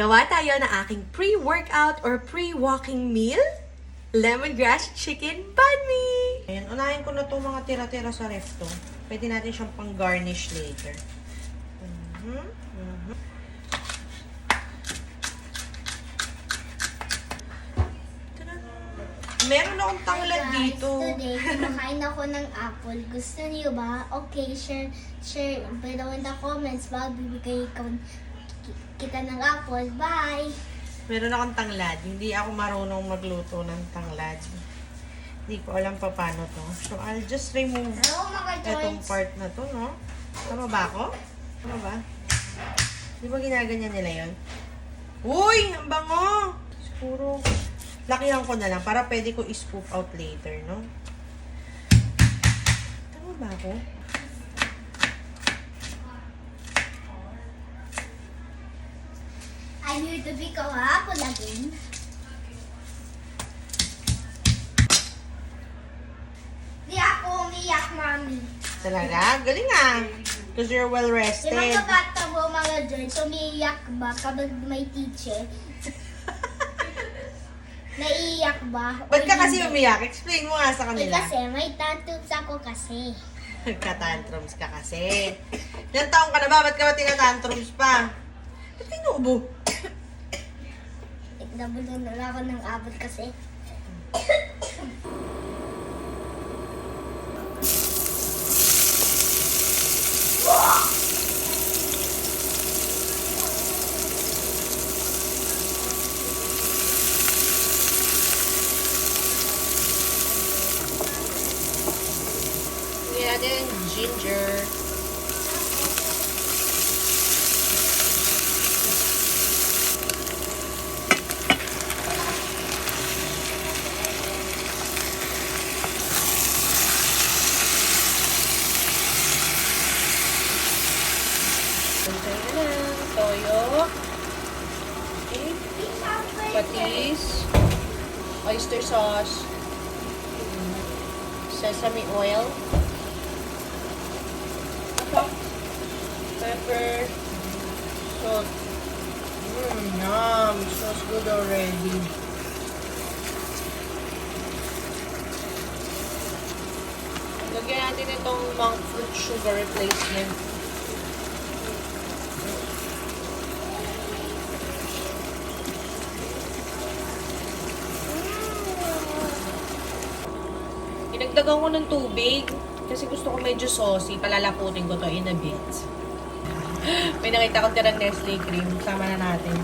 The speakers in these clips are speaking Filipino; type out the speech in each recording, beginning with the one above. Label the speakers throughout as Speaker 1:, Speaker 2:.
Speaker 1: Gawa tayo ng aking pre-workout or pre-walking meal. Lemongrass chicken banh mi! Ayan, unahin ko na itong mga tira-tira sa ref to. Pwede natin siyang pang-garnish later. Mhm, mhm. Tadaan! Meron akong tanglad
Speaker 2: Guys,
Speaker 1: dito.
Speaker 2: Today, kumakain ako ng apple. Gusto niyo ba? Okay, share, share below in the comments. Baka bibigay ko kita ng apple. Bye!
Speaker 1: Meron akong tanglad. Hindi ako marunong magluto ng tanglad. Hindi ko alam pa paano to. So, I'll just remove
Speaker 2: Hello
Speaker 1: itong part na to, no? Tama ba ako? Tama ba? Di ba ginaganyan nila yon? Uy! Ang bango! Siguro, lakihan ko na lang para pwede ko i-scoop out later, no? Tama ba ako?
Speaker 2: I'm here to pick up apple again. Di ako umiyak, mami.
Speaker 1: Talaga? Galing ah! Because you're well rested.
Speaker 2: ba kabata mo mga joints, umiiyak ba kapag may teacher? Naiiyak ba?
Speaker 1: Ba't ka kasi umiyak? Explain mo nga sa
Speaker 2: Eh,
Speaker 1: kanila.
Speaker 2: kasi may tattoos ako kasi.
Speaker 1: Nagka-tantrums ka kasi. Ilang taong ka na ba? Ba't ka ba tinatantrums pa? Ba't ka inuubo?
Speaker 2: Nabulong na ako ng abot kasi.
Speaker 1: Hindi natin ginger. Hintay na lang. Toyo. Okay. Patis. Oyster sauce. Sesame oil. Pepper. Salt. Mmm, yum. Smells good already. Lagyan natin itong monk fruit sugar replacement. Inagdagan ko ng tubig kasi gusto ko medyo saucy. Palalaputin ko to in a bit. May nakita kong tirang Nestle cream. Sama na natin.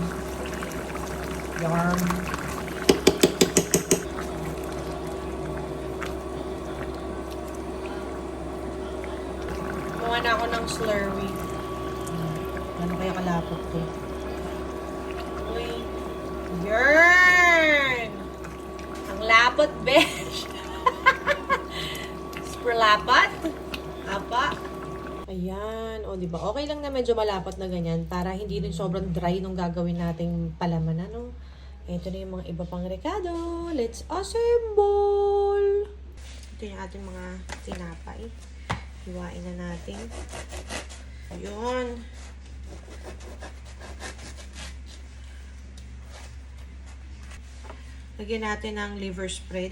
Speaker 1: Yarm. Kuha na ako ng slurry. Ano kaya kalapot ko? Uy. Ayan. O, di ba? Okay lang na medyo malapat na ganyan para hindi rin sobrang dry nung gagawin nating palaman, ano? Ito na yung mga iba pang rekado. Let's assemble! Ito yung ating mga tinapay. Hiwain na natin. Ayun. Lagyan natin ng liver spread.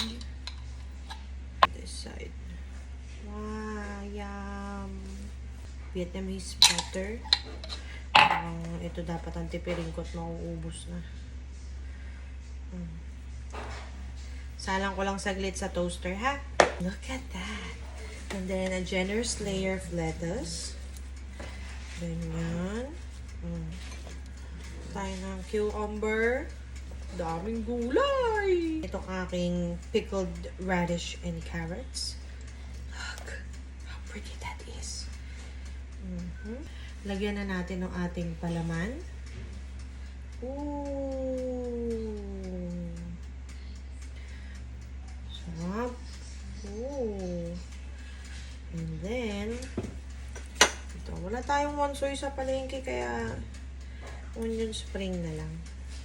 Speaker 1: Vietnamese butter. Ah, ito dapat ang tipirin ko at mauubos na. Hmm. Salang ko lang saglit sa toaster, ha? Look at that. And then a generous layer of lettuce. Ganyan. Hmm. Tayo ng cucumber. Daming gulay! Itong aking pickled radish and carrots. Look how pretty that is. Lagyan na natin ng ating palaman. Ooh. Sarap. Ooh. And then, ito, wala tayong one sa palengke kaya onion spring na lang.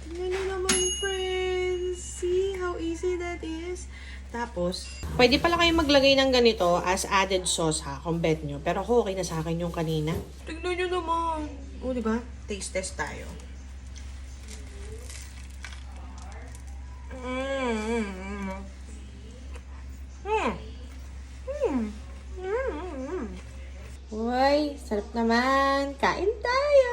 Speaker 1: Tingnan nyo naman, friends. See how easy that is? Tapos, pwede pala kayo maglagay ng ganito as added sauce ha, kung bet nyo. Pero ako okay na sa akin yung kanina. Tignan nyo naman. O, di ba? Taste test tayo. Mm. Mm. Uy, sarap naman. Kain tayo!